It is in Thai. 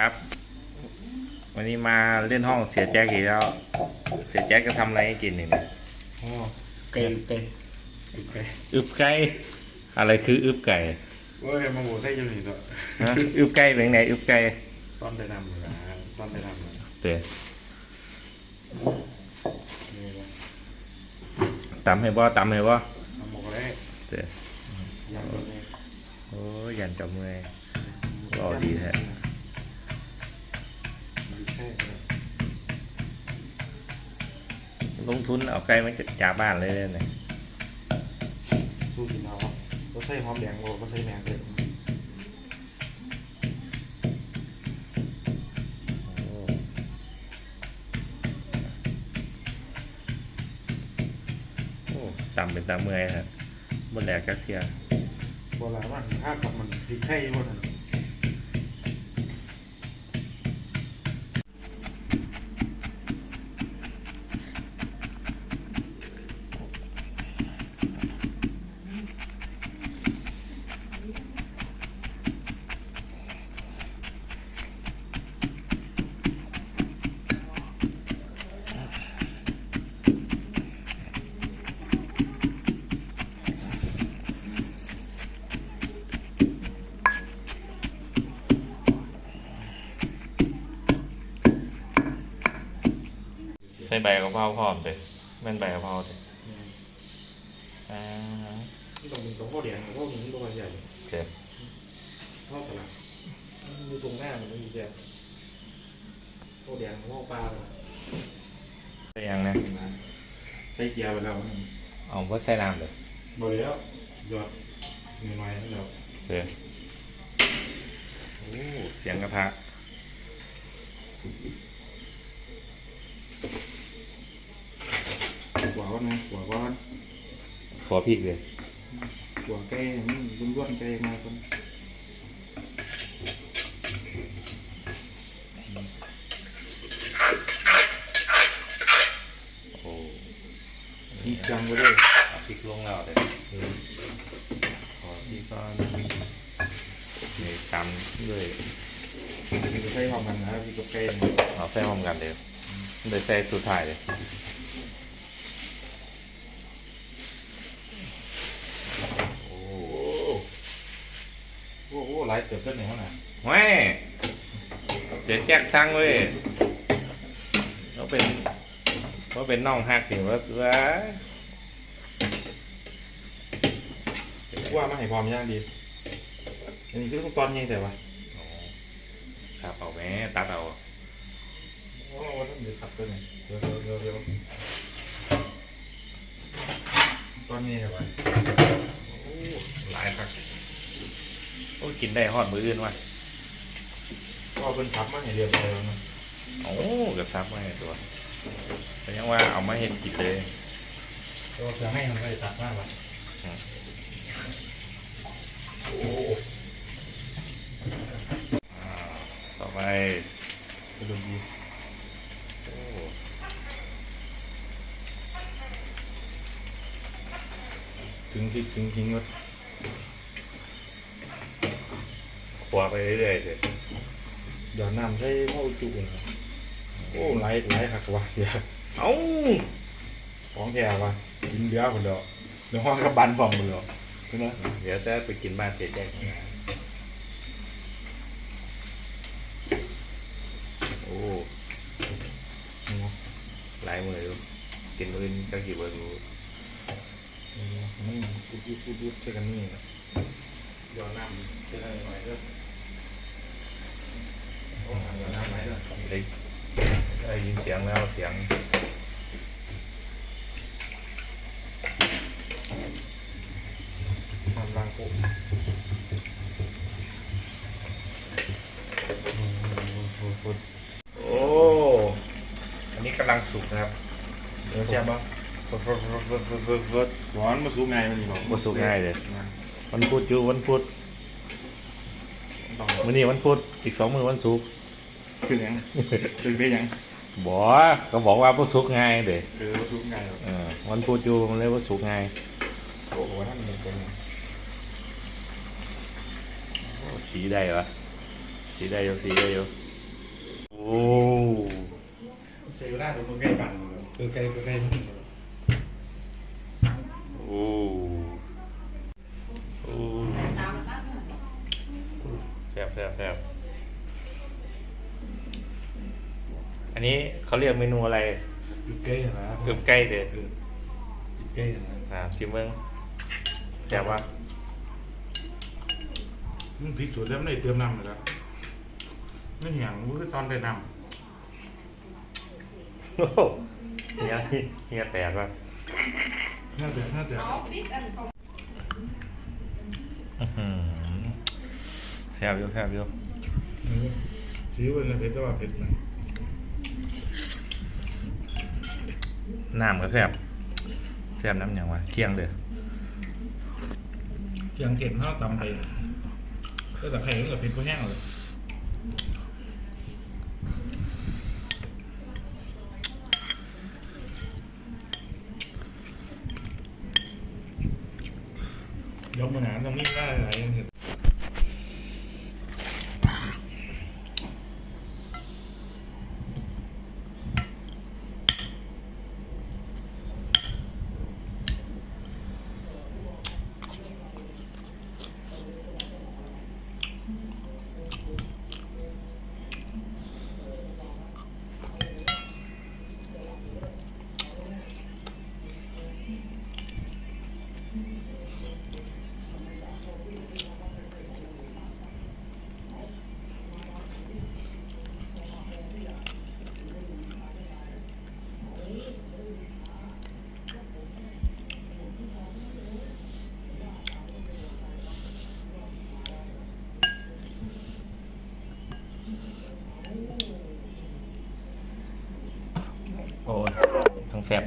ครับ วันนี้มาเล่นห้องเสียแจ็คอีกแล้ว เสียแจ็คจะทำอะไรให้กินหนึ่งอ๋อไก่ไก่ไก่อึบไก่อะไรคืออึบไก่โอ้ยมาโหใส่ยังไงตัวฮะอึบไก่เป็นไงอึบไก่ตอนไปนำเลยนะตอนไปนำเลยเตะนี่เลยตำให้บ่ตำให้บ่ทำหมกเลยเตะยำตัวนี้โอ้ยยันจับมือรอดีแท้ ลงทุนเอาไก่มาจากบ้านเลยเนี่ยสู้กินเอาครับก็ใส่หอมแดงโบก็ใส่แมงเลยโอ้โอ้ตำเป็นตำเมื่อยครับบนแหลกจักเทียโบราณมันถ้ากับมันพริกไทยบนนั้น ส่ใบกะเพราพร้อมเลยแม่นใบกะเพราเลยอ่าที่ตรงนี้กับข้าวแดงข้าวนี้ตัวใหญ่เจ็บข้าวตลาดอยู่ตรงหน้ามันไม่มีแจ่ข้าวแดงข้าวปลาไปยังนะใส่เกียร์ไปแล้วเอาก็ใส่น้ำเลยบริแล้วหยอดหน่อยๆแล้วเจ็บโอ้เสียงกระทะ หัวก้ อนนะหัวก้อนขอพริกเลยหัวแก่มันล้วนๆแก่มาคนโอ้พริกจังไปด้วยเอาพริกลงแล้วเลยขอพริกก้อนนี่ตำด้วยจะใช้ความมันนะพริกกับแก่เอาใส่พร้อมกันเลยเดี๋ยวใส่สุดท้ายเลย โอ้โหโอ้โหหลายเติบต้นไหนวะน่ะแม่เจ๊แจ็คสั่งเว้ยเขาเป็นเขาเป็นน้องฮักถึงว่าว่าว่ามาให้ความยากดี อันนี้คือตอนยังแต่ว่าโอ้สับเอาแม่ตัดเอาโอ้วันนั้นเดี๋ยวขับตัวไหนเดี๋ยวเดี๋ยวเดี๋ยวเดี๋ยวตอนนี้แต่ว่าโอ้หลายคัก โอ้กินได้ฮอดมืออื่นว่ะก็เป็นซับมาให้เรียบร้อยแล้วนะโอ้กระซับมาให้ตัวแต่ยังว่าเอามาเห็นกินเลยก็จะให้มันไปซับมากกว่าโอ้อ่าต่อไปไปดูดีโอ้ถึงทิ้งทิ้งทิ้งก็ ขวาไปเรื่อยๆเลยเดี๋ยวน้ำใช้เข้าจุนะโอ้ไหลไหลหักว่ะเสียเอ้าของแกว่ะกินเบียร์คนเดียวเดี๋ยวห้องกับบันพร้อมมือเนาะใช่ไหมเดี๋ยวจะไปกินบ้านเสียแจ็คนะโอ้หลายมืออยู่กินมืออื่นก็กี่เบอร์รู้นี่พูดพูดพูดพูดใช่กันนี่นะเดี๋ยวน้ำจะได้ไหมเด้อโอ้เดี๋ยวน้ำ ได้ได้ยินเสียงแล้วเสียงน้ำล้างโป๊ะฟุดโอ้ อันนี้กำลังสุกนะครับเดี๋ยวเสียบบ้างฟดฟดฟุดฟดฟดฟุดฟุดร้อนมาสู้ไงมันนี่หรอบ่สุกง่ายเลยวันพุธอยู่วันพุธมื้อนี้วันพุธอีกสองมื้อวันศุกร์ คือยังคือไปยังบอกเขาบอกว่าผู้สุกง่ายเด็กคือผู้สุกง่ายหรอเออมันพูดอยู่มันเลยผู้สุกง่ายโอ้โหท่านเป็นยังสีได้ปะสีได้อยู่สีได้อยู่โอ้เซลล์ได้ผมใกล้กันใกล้ใกล้ นนี้เขาเรียกเมนูอะไรอยู่ใกล้นะอึบใกล้เด็ดอยู่ใกล้นะอ่าชิมเมืองแซ่บวะมันพริกสวนแล้วไม่ได้เติมน้ำเลยครับไม่อย่างมันคือตอนได้น้โอ้โหเฮียเฮียแตกว่ะำน่าจะน่าจะเอาฟิตอันของอื้อหือแซ่บอยู่แซ่บอยู่คิ้วเป็นเผ็ดแต่ว่าเผ็ดนะ น้ำก็แซ่บแซ่บน้ำอย่างวะเที่ยงเลยเคียงเข็มเท่าตำไปก็แต่ไข่ก็กับเผ็ดก็แห้งเลยยกมือหนาตรงนี้ได้ หลา